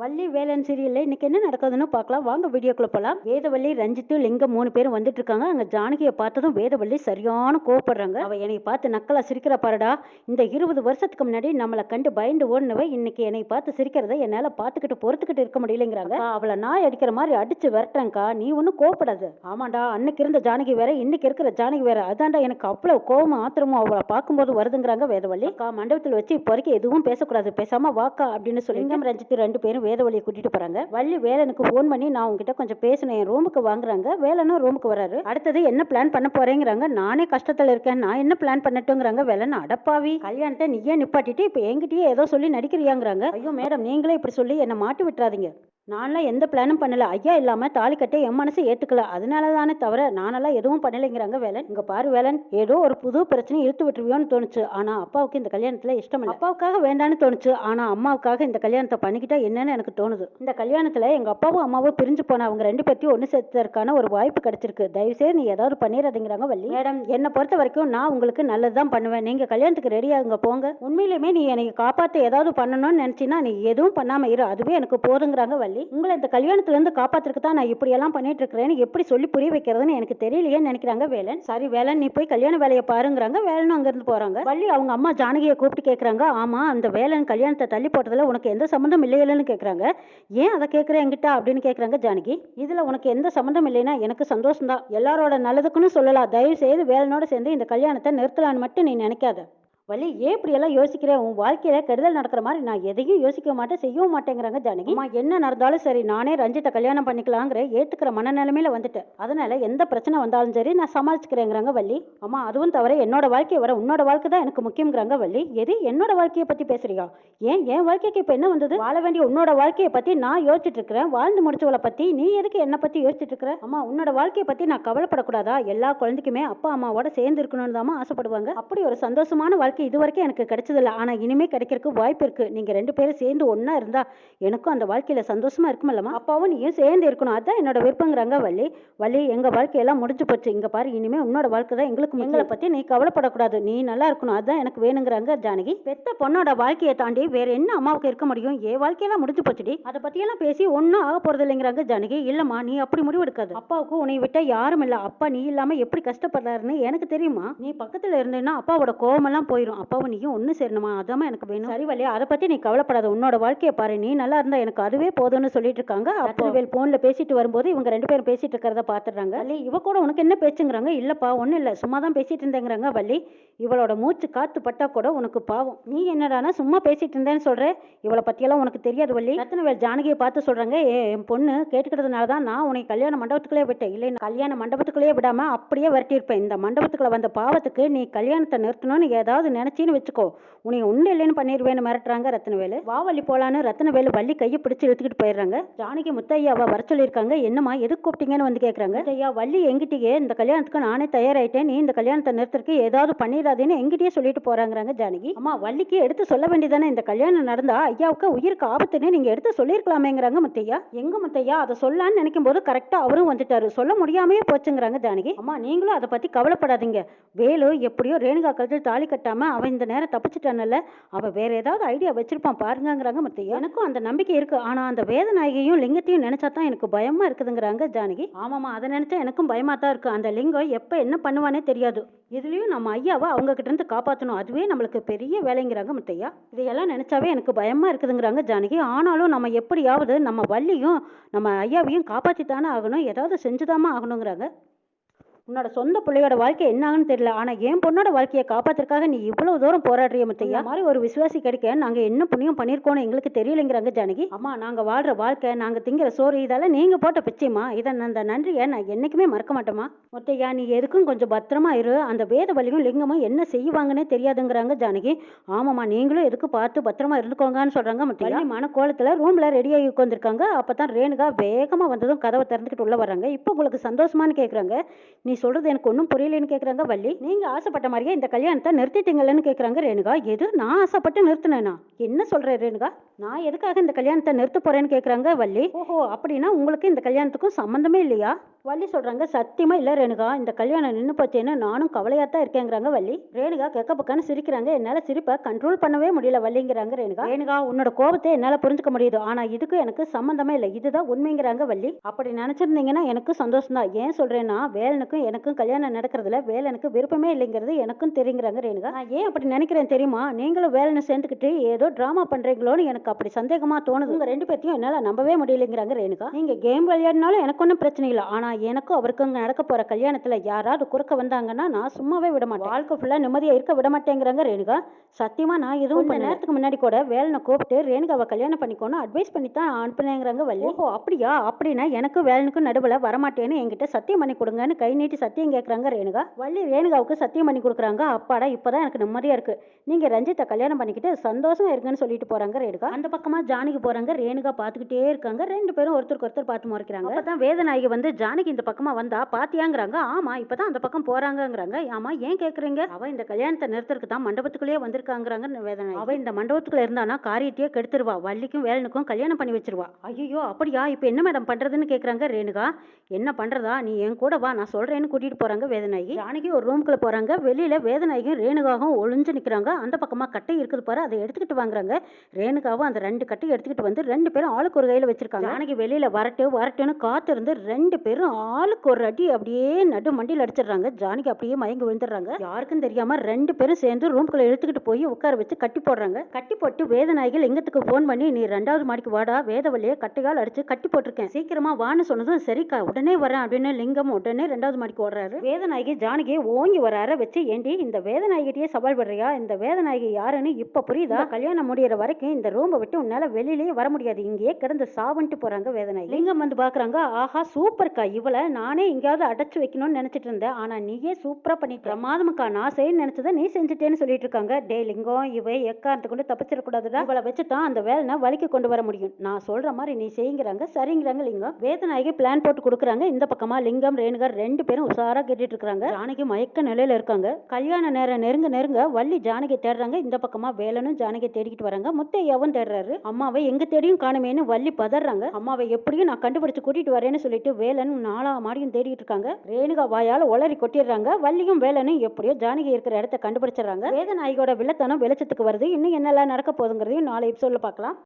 வள்ளி வேலன் சீரியல்ல இன்னைக்கு என்ன நடக்குதுன்னு பார்க்கலாம். வாங்க வீடியோக்குள்ள போலாம். வேதவள்ளி ரஞ்சித்து லிங்கம் மூணு பேரும் வந்துட்டு இருக்காங்க. அங்க ஜானகியை பார்த்ததும் வேதவள்ளி சரியான கோவப்படுறாங்க. அவ என்னை பார்த்து நக்கலா சிரிக்கிற பாருடா. இந்த இருபது வருஷத்துக்கு முன்னாடி நம்மளை கண்டு பயந்து ஓடினவ இன்னைக்கு என்னை பார்த்து சிரிக்கிறத என்னால பார்த்துக்கிட்டு பொறுத்துக்கிட்டு இருக்க முடியலங்கிறாங்க. அவளை நாய் அடிக்கிற மாதிரி அடிச்சு விரட்டுறேன்க்கா. நீ ஒன்றும் கோவப்படாது. ஆமாண்டா அன்னைக்கு இருந்த ஜானகி வேற இன்னைக்கு இருக்கிற ஜானகி வேற. அதான்டா எனக்கு அவ்வளவு கோவம் ஆத்திரமும் அவளை பார்க்கும்போது வருதுங்கிறாங்க வேதவள்ளி. மண்டபத்தில் வச்சு இப்போ வரைக்கும் எதுவும் பேசக்கூடாது. பேசாம வாக்கா அப்படின்னு சொல்லி ரஞ்சித்து ரெண்டு பேரும் வேதவழியை கூட்டிட்டு போறாங்க. வள்ளி வேலனுக்கு ஃபோன் பண்ணி நான் உங்ககிட்ட கொஞ்சம் பேசினேன் என் ரூமுக்கு வாங்குறாங்க. வேலனும் ரூமுக்கு வராரு. அடுத்தது என்ன பிளான் பண்ண போறேங்கிறாங்க. நானே கஷ்டத்துல இருக்கேன். நான் என்ன பிளான் பண்ணட்டுங்கிறாங்க வேலன் அடப்பாவி. கல்யாணத்தை நீயே நிப்பாட்டிட்டு இப்போ என்கிட்டயே ஏதோ சொல்லி நடிக்கிறியாங்கிறாங்க. ஐயோ மேடம் நீங்களே இப்படி சொல்லி என்னை மாட்டி விட்டுறாதீங்க. நான்லாம் எந்த பிளானும் பண்ணல. ஐயா இல்லாம தாலி கட்ட என் மனசு ஏத்துக்கல. அதனால தானே தவிர நானெல்லாம் எதுவும் பண்ணலைங்கிறாங்க வேலன். இங்க பாரு வேலன் ஏதோ ஒரு புது பிரச்சனை இழுத்து விட்டுருவியோன்னு தோணுச்சு. ஆனா அப்பாவுக்கு இந்த கல்யாணத்துல இஷ்டம் இல்லை. அப்பாவுக்காக வேண்டான்னு தோணுச்சு. ஆனா அம்மாவுக்காக இந்த கல்யாணத்தை பண்ணிக்கிட்டா என்னன்னு எனக்கு தோணுது. இந்த கல்யாணத்துல எங்க அப்பாவும் அம்மாவும் பிரிஞ்சு போன அவங்க ரெண்டு பேர்த்தையும் ஒன்று சேர்த்ததற்கான ஒரு வாய்ப்பு கிடைச்சிருக்கு. தயவுசெய்து நீ ஏதாவது பண்ணிடாதீங்கிறாங்க வள்ளி. மேடம். என்னை பொறுத்த வரைக்கும் நான் உங்களுக்கு நல்லது தான் பண்ணுவேன். நீங்க கல்யாணத்துக்கு ரெடி ஆகுங்க போங்க. உண்மையிலுமே நீ என்னை காப்பாற்ற ஏதாவது பண்ணணும்னு நினைச்சினா நீ எதுவும் பண்ணாம இரு. அதுவே எனக்கு போதுங்கிறாங்க வள்ளி. உங்களை இந்த கல்யாணத்துல இருந்து காப்பாத்துறதுக்கு தான் நான் இப்படியெல்லாம் பண்ணிட்டு இருக்கிறேன்னு எப்படி சொல்லி புரிய வைக்கிறதுன்னு எனக்கு தெரியலையேன்னு நினைக்கிறாங்க வேலன். சரி வேலன் நீ போய் கல்யாண வேலையை பாருங்கிறாங்க. வேலனும் அங்கேருந்து போகிறாங்க வள்ளி அவங்க அம்மா ஜானகியை கூப்பிட்டு கேட்குறாங்க ஆமா அந்த வேலன் கல்யாணத்தை தள்ளி போட்டதில் உனக்கு எந்த சம்மந்தம் இல்லையிலன்னு கேட்குறாங்க ஏன் அதை கேட்குற என்கிட்ட? அப்படின்னு கேட்குறாங்க ஜானகி. இதில் உனக்கு எந்த சம்மந்தம் இல்லைன்னா எனக்கு சந்தோஷம் தான் எல்லாரோட நல்லதுக்குன்னு சொல்லலாம் தயவு செய்து வேலனோட சேர்ந்து இந்த கல்யாணத்தை நிறுத்தலான்னு மட்டும் நீ நினைக்காத. வள்ளி ஏன் இப்படியெல்லாம் யோசிக்கிற? உன் வாழ்க்கையில கெடுதல் நடக்கிற மாதிரி நான் எதையும் யோசிக்க மாட்டேன் செய்யவும் மாட்டேங்கிறாங்க ஜானகி. அம்மா என்ன நடந்தாலும் சரி நானே ரஞ்சித்தை கல்யாணம் பண்ணிக்கலாங்கிற ஏத்துக்கிற மனநிலைமையில வந்துட்டேன். அதனால எந்த பிரச்சனை வந்தாலும் சரி நான் சமாளிச்சுக்கிறேங்கிறாங்க வள்ளி. அம்மா அதுவும் தவிர என்னோட வாழ்க்கையை வர உன்னோட வாழ்க்கை தான் எனக்கு முக்கியங்கிறாங்க வள்ளி. எது? என்னோட வாழ்க்கையை பத்தி பேசுறியா? ஏன்? என் வாழ்க்கைக்கு இப்ப என்ன வந்தது? வாழ வேண்டிய உன்னோட வாழ்க்கையை பத்தி நான் யோசிச்சுட்டு இருக்கிறேன் வாழ்ந்து முடிச்சவளை பத்தி நீ எதுக்கு என்ன பத்தி யோசிச்சுட்டு இருக்கிற அம்மா உன்னோட வாழ்க்கையை பத்தி நான் கவலைப்படக்கூடாதா? எல்லா குழந்தைக்குமே அப்பா அம்மாவோட சேர்ந்து இருக்கணும்னு தான் ஆசைப்படுவாங்க. அப்படி ஒரு சந்தோஷமான வாழ்க்கை இது வரைக்கும் எனக்கு கிடைச்சதில்ல. ஆனால் இனிமே கிடைக்கிறதுக்கு வாய்ப்பு இருக்குது நீங்கள் ரெண்டு பேரும் சேர்ந்து ஒன்றா இருந்தால் எனக்கும் அந்த வாழ்க்கையில் சந்தோஷமா இருக்குமில்லம்மா அப்பாவும் நீயும் சேர்ந்து இருக்கணும். அதுதான் என்னோட விருப்பங்கிறாங்க வள்ளி. வள்ளி எங்கள் வாழ்க்கையெல்லாம் முடிஞ்சு போச்சு. இங்கே பாரு இனிமே உன்னோட வாழ்க்கை தான் எங்களுக்கு எங்களை பற்றி நீ கவலைப்படக்கூடாது. நீ நல்லா இருக்கணும். அதான் எனக்கு வேணுங்கிறாங்க ஜானகி. பெத்த பொண்ணோட வாழ்க்கையை தாண்டி வேறு என்ன அம்மாவுக்கு இருக்க முடியும்? ஏ வாழ்க்கையெல்லாம் முடிஞ்சு போச்சுடி. அதை பற்றியெல்லாம் பேசி ஒன்றும் ஆக போகிறது இல்லைங்கிறாங்க ஜானகி. இல்லைம்மா நீ அப்படி முடிவு எடுக்காது அப்பாவுக்கு உன்னை விட்டால் யாரும் இல்லை. அப்பா நீ இல்லாமல் எப்படி கஷ்டப்படுறாருன்னு எனக்கு தெரியுமா? நீ பக்கத்தில் இருந்தேன்னா அப்பாவோட கோவமெல்லாம் போயிடும் அப்பாவும் நீயும் ஒண்ணு சேரணுமா? அதாம்மா எனக்கு வேணும். சரி வழியா அதை பத்தி நீ கவலைப்படாத. உன்னோட வாழ்க்கையை பாரு. நீ நல்லா இருந்தா எனக்கு அதுவே போதும்னு சொல்லிட்டு இருக்காங்க. அப்போவேல் போன்ல பேசிட்டு வரும்போது இவங்க ரெண்டு பேரும் பேசிட்டு இருக்கிறத பாத்துறாங்க வள்ளி. இவ கூட உனக்கு என்ன பேச்சுங்கிறாங்க? இல்லப்பா ஒண்ணும் இல்ல. சும்மா தான் பேசிட்டு இருந்தேங்கிறாங்க வள்ளி. இவளோட மூச்சு காத்து பட்டா கூட உனக்கு பாவம். நீ என்னடானா சும்மா பேசிட்டு இருந்தேன்னு சொல்ற? இவளை பத்தியெல்லாம் உனக்கு தெரியாது வள்ளி. ரத்னவேல் ஜானகியை பார்த்து சொல்றாங்க. ஏ என் பொண்ணு கேட்டுக்கிறதுனால தான் நான் உன்னை கல்யாண மண்டபத்துக்குள்ளே விட்டேன். இல்லை கல்யாண மண்டபத்துக்குள்ளேயே விடாம அப்படியே விரட்டியிருப்பேன். இந்த மண்டபத்துக்குள்ள வந்த பாவத்துக்கு நீ கல்யாணத்தை நிறுத்தணும்னு ஏதாவது நினைச்சின்னு வச்சுக்கோ. உன்னை ஒன்றும் இல்லைன்னு பண்ணிடுவேன்னு மிரட்டுறாங்க ரத்னவேலு வா வள்ளி போலான்னு ரத்னவேலு வள்ளி கையை பிடிச்சி இழுத்துக்கிட்டு போயிடுறாங்க. ஜானகி முத்தையாவை வர சொல்லியிருக்காங்க. என்னம்மா எதுக்கு கூப்பிட்டீங்கன்னு வந்து கேட்குறாங்க ஐயா வள்ளி எங்கிட்டயே இந்த கல்யாணத்துக்கு நானே தயாராயிட்டேன். நீ இந்த கல்யாணத்தை நிறுத்துறதுக்கு ஏதாவது பண்ணிடாதேன்னு எங்கிட்டயே சொல்லிட்டு போறாங்கிறாங்க ஜானகி. அம்மா வள்ளிக்கு எடுத்து சொல்ல வேண்டியதானே? இந்த கல்யாணம் நடந்தா ஐயாவுக்கு உயிருக்கு ஆபத்துன்னு நீங்க எடுத்து சொல்லியிருக்கலாமேங்கிறாங்க முத்தையா. எங்க முத்தையா? அதை சொல்லலாம்னு நினைக்கும் போது கரெக்டா அவரும் வந்துட்டாரு. சொல்ல முடியாமையே போச்சுங்கிறாங்க ஜானகி. அம்மா நீங்களும் அதை பத்தி கவலைப்படாதீங்க. வேலு எப்படியோ ரேணுகா கழுத்தில் தாலி கட்டாம ஆனால் அவன் இந்த நேரம் தப்பிச்சிட்டானல்ல. அவள் வேற ஏதாவது ஐடியா வச்சிருப்பான் பாருங்கங்கிறாங்க முத்தையா. எனக்கும் அந்த நம்பிக்கை இருக்கு. ஆனால் அந்த வேதநாயகியும் லிங்கத்தையும் நினைச்சா தான் எனக்கு பயமா இருக்குதுங்கிறாங்க ஜானகி. ஆமாமா அதை நினைச்சா எனக்கும் பயமா தான் இருக்கு. அந்த லிங்கம் எப்போ என்ன பண்ணுவானே தெரியாது. இதுலயும் நம்ம ஐயாவை அவங்க கிட்ட இருந்து காப்பாற்றணும் அதுவே நம்மளுக்கு பெரிய வேலைங்கிறாங்க முத்தையா. இதையெல்லாம் நினைச்சாவே எனக்கு பயமா இருக்குதுங்கிறாங்க ஜானகி. ஆனாலும் நம்ம எப்படியாவது நம்ம வள்ளியும் நம்ம ஐயாவையும் காப்பாற்றித்தானே ஆகணும். ஏதாவது செஞ்சுதாமா ஆகணுங்கிறாங்க. உன்னோட சொந்த பிள்ளையோட வாழ்க்கை என்ன ஆகுன்னு தெரியல. ஆனா என் பொண்ணோட வாழ்க்கையை காப்பாத்துறதுக்காக நீ இவ்வளவு தூரம் போராடுறிய முத்தையா? மாதிரி ஒரு விசுவாசி கிடைக்க நாங்க என்ன புண்ணியம் பண்ணியிருக்கோம்னு எங்களுக்கு தெரியலைங்கிறாங்க ஜானகி. அம்மா நாங்க வாழ்ற வாழ்க்கை நாங்க திங்கிற சோறு இதெல்லாம் நீங்க போட்ட பிச்சைமா இதை அந்த நன்றியை நான் என்னைக்குமே மறக்க மாட்டேமா முத்தையா நீ எதுக்கும் கொஞ்சம் பத்திரமா இரு. அந்த வேத வலியும் லிங்கமும் என்ன செய்வாங்கன்னே தெரியாதுங்கிறாங்க ஜானகி. ஆமாம்மா நீங்களும் எதுக்கு பார்த்து பத்திரமா இருந்துக்கோங்கன்னு சொல்றாங்க முத்தையா. மன கோலத்துல ரூம்ல ரெடி ஆகி உட்காந்துருக்காங்க அப்பதான் ரேணுகா வேகமா வந்ததும் கதவை திறந்துக்கிட்டு உள்ள வர்றாங்க. இப்போ உங்களுக்கு சந்தோஷமான்னு கேக்குறாங்க. நீ சொல்றது எனக்கு ஒன்றும் புரியலன்னு கேட்குறாங்க வள்ளி. நீங்க ஆசைப்பட்ட மாதிரியே இந்த கல்யாணத்தை நிறுத்திட்டீங்களன்னு கேட்குறாங்க ரேணுகா. எது? நான் ஆசைப்பட்டு நிறுத்தினேனா? என்ன சொல்ற ரேணுகா? நான் எதுக்காக இந்த கல்யாணத்தை நிறுத்த போறேன்னு கேட்குறாங்க வள்ளி. ஓஹோ அப்படின்னா உங்களுக்கு இந்த கல்யாணத்துக்கும் சம்மந்தமே இல்லையா? வள்ளி சொல்கிறாங்க சத்தியமாக இல்லை ரேணுகா இந்த கல்யாணம் நின்று போச்சேன்னு நானும் கவலையாக தான் இருக்கேங்கிறாங்க வள்ளி. ரேணுகா கெக்க பக்கம்னு சிரிக்கிறாங்க என்னால் சிரிப்பை கண்ட்ரோல் பண்ணவே முடியல வள்ளிங்கிறாங்க ரேணுகா. ரேணுகா உன்னோட கோபத்தை என்னால் புரிஞ்சுக்க முடியுது. ஆனால் இதுக்கு எனக்கு சம்மந்தமே இல்லை. இதுதான் உண்மைங்கிறாங்க வள்ளி. அப்படி நினச்சிருந்தீங்கன்னா எனக்கு சந்தோஷம் தான் ஏன் சொல்கிறேன்னா வேலனுக்கும் எனக்கும் கல்யாணம் நடக்கிறதுல வேலனுக்கு விருப்பமே இல்லைங்கிறது எனக்கும் தெரியுங்கிறாங்க ரேணுகா. நான் ஏன் அப்படி நினைக்கிறேன் தெரியுமா? நீங்களும் வேலனை சேர்ந்துக்கிட்டு ஏதோ ட்ராமா பண்ணுறீங்களோன்னு எனக்கு அப்படி சந்தேகமாக தோணுதுங்க ரெண்டு பேர்த்தையும் என்னால் நம்பவே முடியலைங்கிறாங்க ரேணுகா. நீங்கள் கேம் விளையாடினாலும் எனக்கு ஒன்றும் பிரச்சனை இல்லை. ஆனால் எனக்கும் அவருக்கும் நடக்க போற கல்யாணத்துல யாராவது குறுக்க வந்தாங்கன்னா நான் சும்மாவே விட மாட்டேன். வாழ்க்கை ஃபுல்லா நிம்மதியா இருக்க விட மாட்டேங்கிறாங்க ரேணுகா. சத்தியமா நான் எதுவும் கொஞ்ச நேரத்துக்கு முன்னாடி கூட வேலனை கூப்பிட்டு ரேணுகாவை கல்யாணம் பண்ணிக்கோன்னு அட்வைஸ் பண்ணி தான் அனுப்புனேங்கிறாங்க வள்ளி. ஓஹோ அப்படியா? அப்படின்னா எனக்கும் வேலனுக்கும் நடுவில் வரமாட்டேன்னு என்கிட்ட சத்தியம் பண்ணி கொடுங்கன்னு கை நீட்டி சத்தியம் கேட்குறாங்க ரேணுகா. வள்ளி ரேணுகாவுக்கு சத்தியம் பண்ணி கொடுக்குறாங்க. அப்பாடா இப்பதான் எனக்கு நிம்மதியா இருக்கு. நீங்க ரஞ்சித்தை கல்யாணம் பண்ணிக்கிட்டு சந்தோஷமா இருங்கன்னு சொல்லிட்டு போறாங்க ரேணுகா. அந்த பக்கமா ஜானகி போறாங்க. ரேணுகா பார்த்துக்கிட்டே இருக்காங்க. ரெண்டு பேரும் ஒருத்தருக்கு ஒருத்தர் பார்த்து முறைக்கிறாங்க. அப்பதான் வேதநாயகி வந்து ஜானகி இந்த பக்கமா வந்தா பாத்தியாங்கிறாங்க. ஆமா இப்பதான் அந்த பக்கம் போறாங்கங்கிறாங்க. ஆமா ஏன் கேக்குறீங்க? அவ இந்த கல்யாணத்தை நிறுத்தறதுக்கு தான் மண்டபத்துக்குள்ளேயே வந்திருக்காங்கிறாங்க வேதனை. அவ இந்த மண்டபத்துக்குள்ள இருந்தானா காரியத்தையே கெடுத்துருவா. வள்ளிக்கும் வேலனுக்கும் கல்யாணம் பண்ணி வச்சிருவா. ஐயோ அப்படியா? இப்ப என்ன மேடம் பண்றதுன்னு கேக்குறாங்க ரேணுகா. என்ன பண்றதா? நீ என் கூட வா நான் சொல்றேன்னு கூட்டிட்டு போறாங்க வேதநாயகி ஜானகி ஒரு ரூம்குள்ள போறாங்க. வெளியில வேதநாயகியும் ரேணுகாவும் ஒளிஞ்சு நிக்கிறாங்க. அந்த பக்கமா கட்டை இருக்குது பாரு அதை எடுத்துக்கிட்டு வாங்குறாங்க. ரேணுகாவும் அந்த ரெண்டு கட்டையும் எடுத்துக்கிட்டு வந்து ரெண்டு பேரும் ஆளுக்கு ஒரு கையில வச்சிருக்காங்க. ஜானகி வெளியில வரட்டு வரட்டுன்னு காத்து இருந்து ரெண்டு பேரும் ஆளுக்கு ஒரு அடி அப்படியே நடு மண்டியில் அடிச்சிடுறாங்க. ஜானகி அப்படியே மயங்கி விழுந்துடுறாங்க. யாருக்கும் தெரியாம ரெண்டு பேரும் சேர்ந்து ரூம்குள்ள எடுத்துக்கிட்டு போய் உட்கார வச்சு கட்டி போடுறாங்க. கட்டி போட்டு வேதநாயகி லிங்கத்துக்கு ஃபோன் பண்ணி நீ ரெண்டாவது மாடிக்கு வாடா வேதவள்ளியை கட்டிகால் அடிச்சு கட்டி போட்டிருக்கேன். சீக்கிரமா வான்னு சொன்னதும் சரிக்கா உடனே வரேன் அப்படின்னு லிங்கம் உடனே ரெண்டாவது மாடிக்கு ஓடுறாரு. வேதநாயகி ஜானகியை ஓங்கி வர அற வச்சு ஏண்டி இந்த வேதநாயகிட்டயே சவால் படுறியா? இந்த வேதநாயகி யாருன்னு இப்ப புரியுதா? கல்யாணம் முடியிற வரைக்கும் இந்த ரூமை விட்டு உன்னால வெளியிலேயே வர முடியாது. இங்கேயே கிடந்து சாவன்ட்டு போறாங்க வேதநாயகி. லிங்கம் வந்து பாக்குறாங்க ஆஹா சூப்பர்க்கா இவளை நானே எங்கேயாவது அடைச்சி வைக்கணும்னு நினச்சிட்டு இருந்தேன். ஆனால் நீயே சூப்பராக பண்ணிட்ட. பிரமாதமுக்கா நான் செய்ய நினச்சதை நீ செஞ்சுட்டேன்னு சொல்லிட்டு இருக்காங்க. டே லிங்கம் இவை எக்காரத்தை கொண்டு தப்பிச்சிடக்கூடாதுடா. இவளை வச்சு தான் அந்த வேலைனை வலிக்கு கொண்டு வர முடியும். நான் சொல்கிற மாதிரி நீ செய்யுங்கிறாங்க சரிங்கிறாங்க லிங்கம். வேதநாயகி பிளான் போட்டு கொடுக்குறாங்க. இந்த பக்கமாக லிங்கம் ரேணுகர் ரெண்டு பேரும் உஷாராக கேட்டுட்டு இருக்காங்க ஜானகி மயக்க நிலையில் இருக்காங்க. கல்யாண நேரம் நெருங்க நெருங்க வள்ளி ஜானகி தேடுறாங்க. இந்த பக்கமாக வேலனும் ஜானகி தேடிக்கிட்டு வராங்க. முத்தையாவும் தேடுறாரு. அம்மாவை எங்க தேடியும் காணுமேன்னு வள்ளி பதறாங்க. அம்மாவை எப்படியும் நான் கண்டுபிடிச்சு கூட்டிகிட்டு வரேன்னு சொல்லிட்டு வேலன் நாலா மாடியும் தேடிட்டு இருக்காங்க. ரேணுகா வாயால் ஒளரி கொட்டிடுறாங்க. வள்ளியும் வேலனும் எப்படியோ ஜானகி இருக்கிற இடத்த கண்டுபிடிச்சிடுறாங்க. வேதநாயகியோட வில்லத்தனம் வெளிச்சத்துக்கு வருது. இன்னும் என்னெல்லாம் நடக்க போகுதுங்கிறதையும் நாளை எபிசோட்ல பார்க்கலாம்.